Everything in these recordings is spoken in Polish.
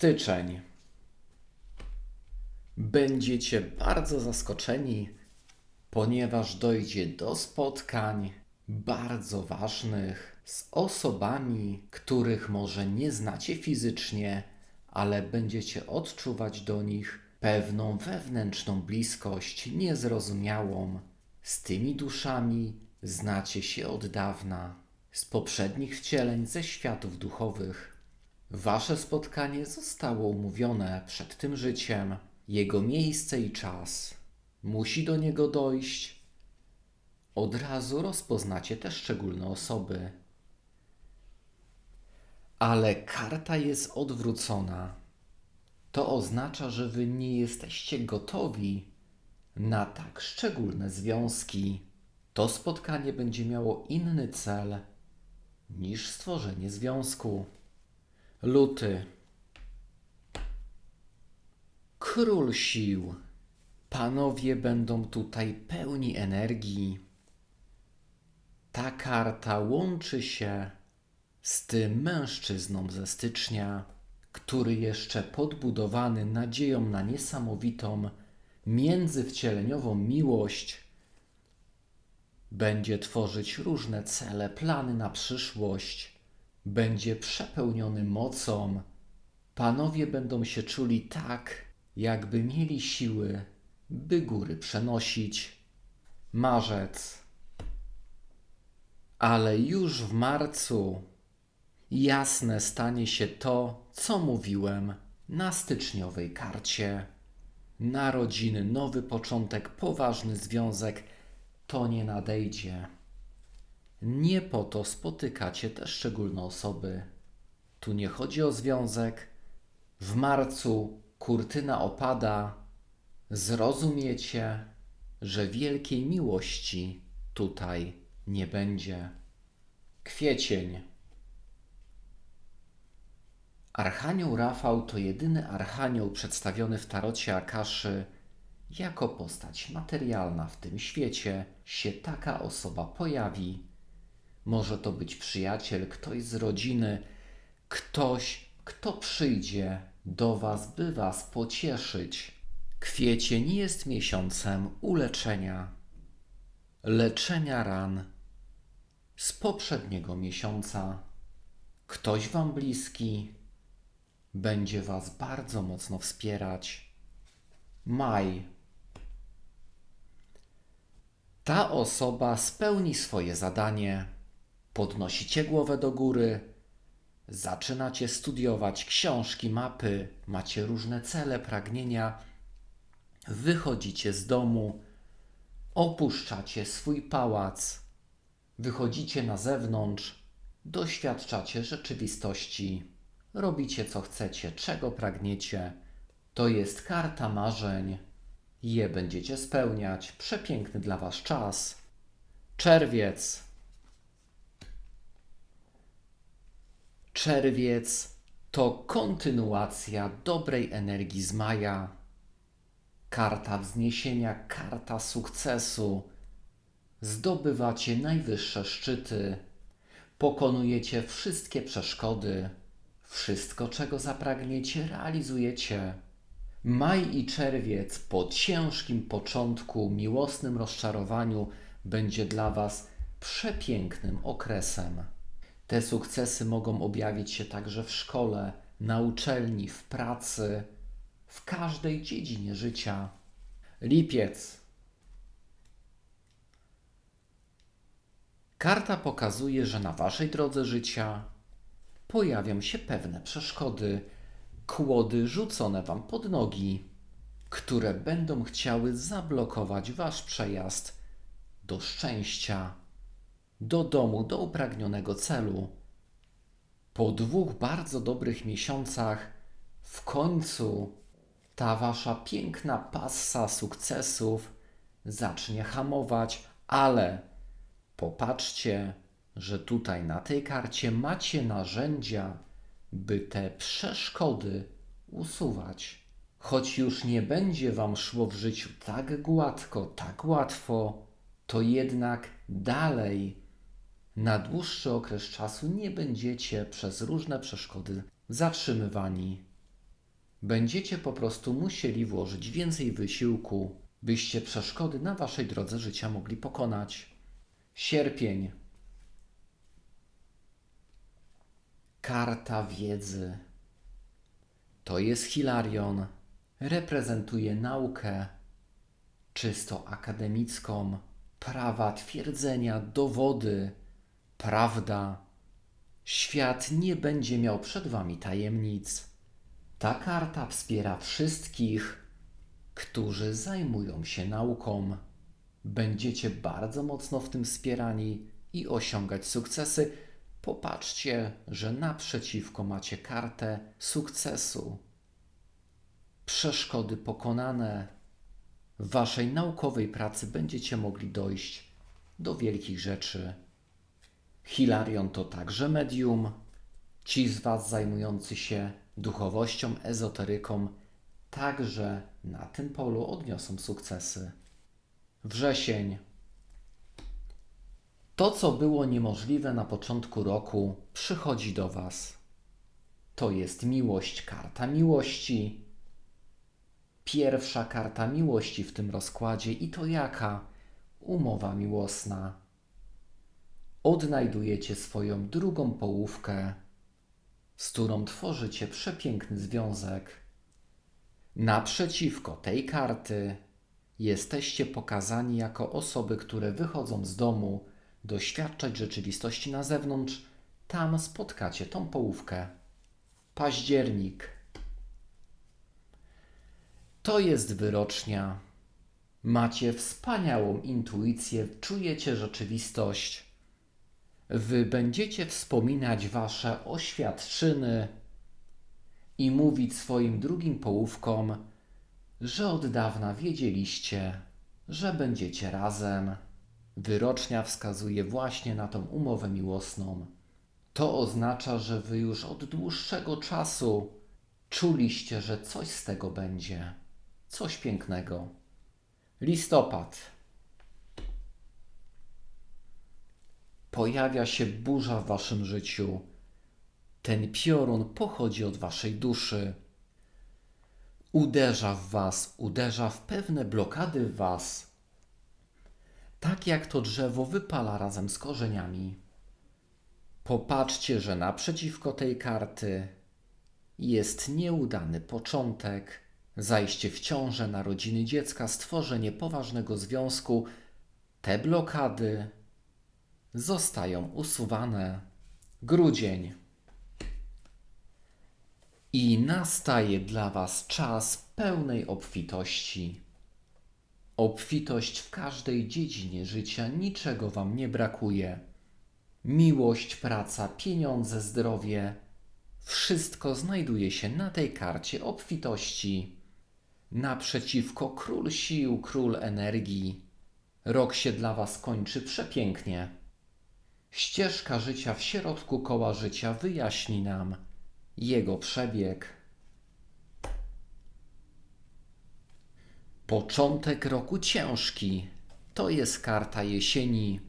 Styczeń. Będziecie bardzo zaskoczeni, ponieważ dojdzie do spotkań bardzo ważnych z osobami, których może nie znacie fizycznie, ale będziecie odczuwać do nich pewną wewnętrzną bliskość niezrozumiałą. Z tymi duszami znacie się od dawna, z poprzednich wcieleń ze światów duchowych. Wasze spotkanie zostało umówione przed tym życiem, jego miejsce i czas. Musi do niego dojść. Od razu rozpoznacie te szczególne osoby. Ale karta jest odwrócona. To oznacza, że wy nie jesteście gotowi na tak szczególne związki. To spotkanie będzie miało inny cel niż stworzenie związku. Luty. Król sił. Panowie będą tutaj pełni energii. Ta karta łączy się z tym mężczyzną ze stycznia, który jeszcze podbudowany nadzieją na niesamowitą, międzywcieleniową miłość, będzie tworzyć różne cele, plany na przyszłość, będzie przepełniony mocą. Panowie będą się czuli tak, jakby mieli siły, by góry przenosić. Marzec. Ale już w marcu jasne stanie się to, co mówiłem na styczniowej karcie. Narodziny, nowy początek, poważny związek to nie nadejdzie. Nie po to spotykacie te szczególne osoby. Tu nie chodzi o związek. W marcu kurtyna opada. Zrozumiecie, że wielkiej miłości tutaj nie będzie. Kwiecień. Archanioł Rafał to jedyny archanioł przedstawiony w tarocie Akaszy jako postać materialna w tym świecie się taka osoba pojawi. Może to być przyjaciel, ktoś z rodziny, ktoś, kto przyjdzie do Was, by Was pocieszyć. Kwiecień jest miesiącem uleczenia, leczenia ran z poprzedniego miesiąca. Ktoś Wam bliski będzie Was bardzo mocno wspierać. Maj. Ta osoba spełni swoje zadanie. Podnosicie głowę do góry, zaczynacie studiować książki, mapy, macie różne cele, pragnienia, wychodzicie z domu, opuszczacie swój pałac, wychodzicie na zewnątrz, doświadczacie rzeczywistości, robicie co chcecie, czego pragniecie. To jest karta marzeń. Je będziecie spełniać. Przepiękny dla Was czas. Czerwiec. Czerwiec to kontynuacja dobrej energii z maja. Karta wzniesienia, karta sukcesu. Zdobywacie najwyższe szczyty. Pokonujecie wszystkie przeszkody. Wszystko, czego zapragniecie, realizujecie. Maj i czerwiec po ciężkim początku, miłosnym rozczarowaniu będzie dla Was przepięknym okresem. Te sukcesy mogą objawić się także w szkole, na uczelni, w pracy, w każdej dziedzinie życia. Lipiec. Karta pokazuje, że na Waszej drodze życia pojawią się pewne przeszkody, kłody rzucone Wam pod nogi, które będą chciały zablokować Wasz przejazd do szczęścia, do domu, do upragnionego celu. Po dwóch bardzo dobrych miesiącach w końcu ta Wasza piękna passa sukcesów zacznie hamować, ale popatrzcie, że tutaj na tej karcie macie narzędzia, by te przeszkody usuwać. Choć już nie będzie Wam szło w życiu tak gładko, tak łatwo, to jednak dalej na dłuższy okres czasu nie będziecie przez różne przeszkody zatrzymywani. Będziecie po prostu musieli włożyć więcej wysiłku, byście przeszkody na waszej drodze życia mogli pokonać. Sierpień. Karta wiedzy. To jest Hilarion. Reprezentuje naukę, czysto akademicką, prawa twierdzenia, dowody, prawda. Świat nie będzie miał przed wami tajemnic. Ta karta wspiera wszystkich, którzy zajmują się nauką. Będziecie bardzo mocno w tym wspierani i osiągać sukcesy. Popatrzcie, że naprzeciwko macie kartę sukcesu. Przeszkody pokonane. W waszej naukowej pracy będziecie mogli dojść do wielkich rzeczy. Hilarion to także medium. Ci z Was zajmujący się duchowością, ezoteryką, także na tym polu odniosą sukcesy. Wrzesień. To, co było niemożliwe na początku roku, przychodzi do Was. To jest miłość, karta miłości. Pierwsza karta miłości w tym rozkładzie i to jaka? Umowa miłosna. Odnajdujecie swoją drugą połówkę, z którą tworzycie przepiękny związek. Naprzeciwko tej karty jesteście pokazani jako osoby, które wychodzą z domu, doświadczać rzeczywistości na zewnątrz. Tam spotkacie tą połówkę. Październik. To jest wyrocznia. Macie wspaniałą intuicję, czujecie rzeczywistość. Wy będziecie wspominać wasze oświadczyny i mówić swoim drugim połówkom, że od dawna wiedzieliście, że będziecie razem. Wyrocznia wskazuje właśnie na tą umowę miłosną. To oznacza, że wy już od dłuższego czasu czuliście, że coś z tego będzie. Coś pięknego. Listopad. Pojawia się burza w waszym życiu. Ten piorun pochodzi od waszej duszy. Uderza w was, uderza w pewne blokady w was. Tak jak to drzewo wypala razem z korzeniami. Popatrzcie, że naprzeciwko tej karty jest nieudany początek, zajście w ciążę, narodziny dziecka, stworzenie poważnego związku. Te blokady zostają usuwane. Grudzień. I nastaje dla Was czas pełnej obfitości. Obfitość w każdej dziedzinie życia, niczego Wam nie brakuje. Miłość, praca, pieniądze, zdrowie wszystko znajduje się na tej karcie obfitości. Naprzeciwko król sił, król energii. Rok się dla Was kończy przepięknie. Ścieżka życia w środku koła życia wyjaśni nam jego przebieg. Początek roku ciężki to jest karta jesieni,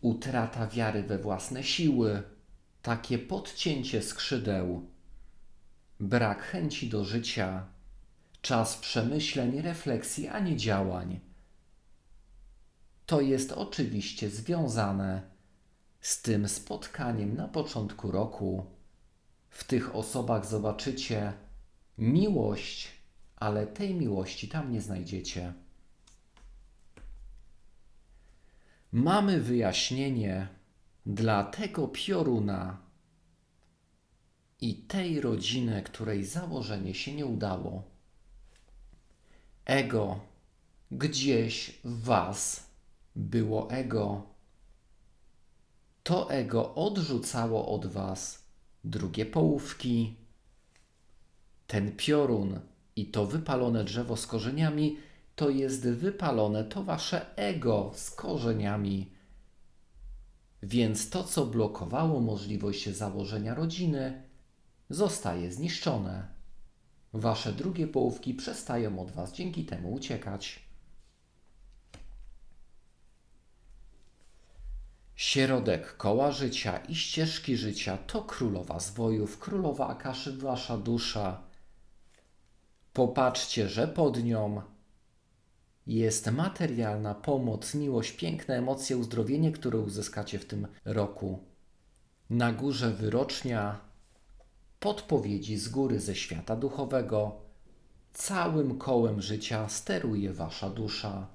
utrata wiary we własne siły, takie podcięcie skrzydeł, brak chęci do życia, czas przemyśleń, refleksji, a nie działań. To jest oczywiście związane z tym spotkaniem na początku roku. W tych osobach zobaczycie miłość, ale tej miłości tam nie znajdziecie. Mamy wyjaśnienie dla tego pioruna i tej rodziny, której założenie się nie udało. Ego, gdzieś w Was było ego. To ego odrzucało od Was drugie połówki, ten piorun i to wypalone drzewo z korzeniami to jest wypalone to Wasze ego z korzeniami. Więc to, co blokowało możliwość założenia rodziny, zostaje zniszczone. Wasze drugie połówki przestają od Was dzięki temu uciekać. Środek koła życia i ścieżki życia to królowa zwojów, królowa Akaszy, wasza dusza. Popatrzcie, że pod nią jest materialna pomoc, miłość, piękne emocje, uzdrowienie, które uzyskacie w tym roku. Na górze wyrocznia podpowiedzi z góry ze świata duchowego. Całym kołem życia steruje wasza dusza.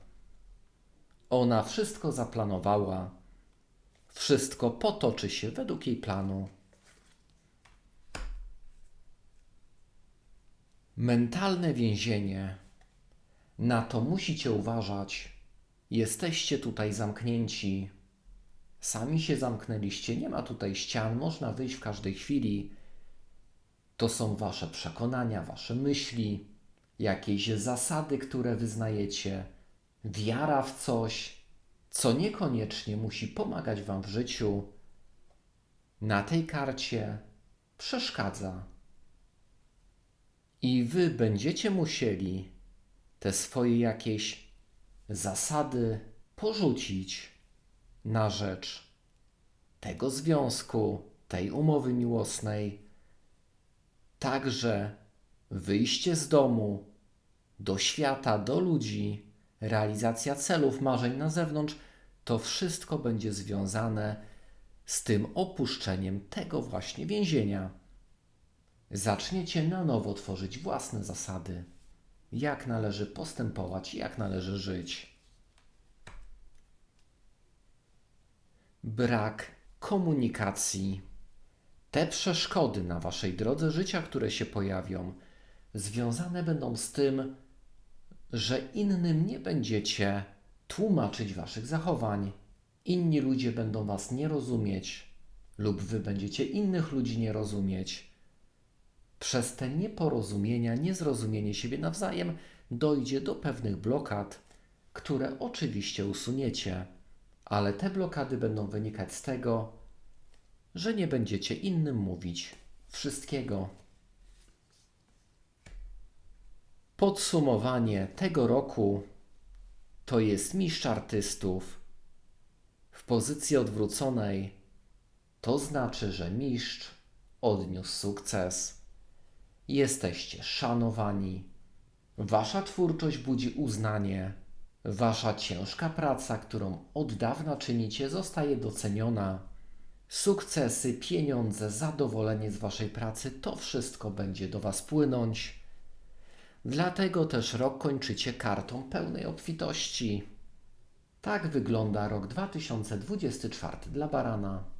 Ona wszystko zaplanowała. Wszystko potoczy się według jej planu. Mentalne więzienie. Na to musicie uważać. Jesteście tutaj zamknięci. Sami się zamknęliście, nie ma tutaj ścian, można wyjść w każdej chwili. To są wasze przekonania, wasze myśli, jakieś zasady, które wyznajecie, wiara w coś, co niekoniecznie musi pomagać wam w życiu. Na tej karcie przeszkadza. I wy będziecie musieli te swoje jakieś zasady porzucić na rzecz tego związku, tej umowy miłosnej. Także wyjście z domu do świata, do ludzi, realizacja celów, marzeń na zewnątrz, to wszystko będzie związane z tym opuszczeniem tego właśnie więzienia. Zaczniecie na nowo tworzyć własne zasady, jak należy postępować, jak należy żyć. Brak komunikacji. Te przeszkody na waszej drodze życia, które się pojawią, związane będą z tym, że innym nie będziecie tłumaczyć waszych zachowań. Inni ludzie będą was nie rozumieć, lub wy będziecie innych ludzi nie rozumieć. Przez te nieporozumienia, niezrozumienie siebie nawzajem dojdzie do pewnych blokad, które oczywiście usuniecie, ale te blokady będą wynikać z tego, że nie będziecie innym mówić wszystkiego. Podsumowanie tego roku to jest mistrz artystów w pozycji odwróconej. To znaczy, że mistrz odniósł sukces. Jesteście szanowani. Wasza twórczość budzi uznanie. Wasza ciężka praca, którą od dawna czynicie, zostaje doceniona. Sukcesy, pieniądze, zadowolenie z Waszej pracy to wszystko będzie do Was płynąć. Dlatego też rok kończycie kartą pełnej obfitości. Tak wygląda rok 2024 dla Barana.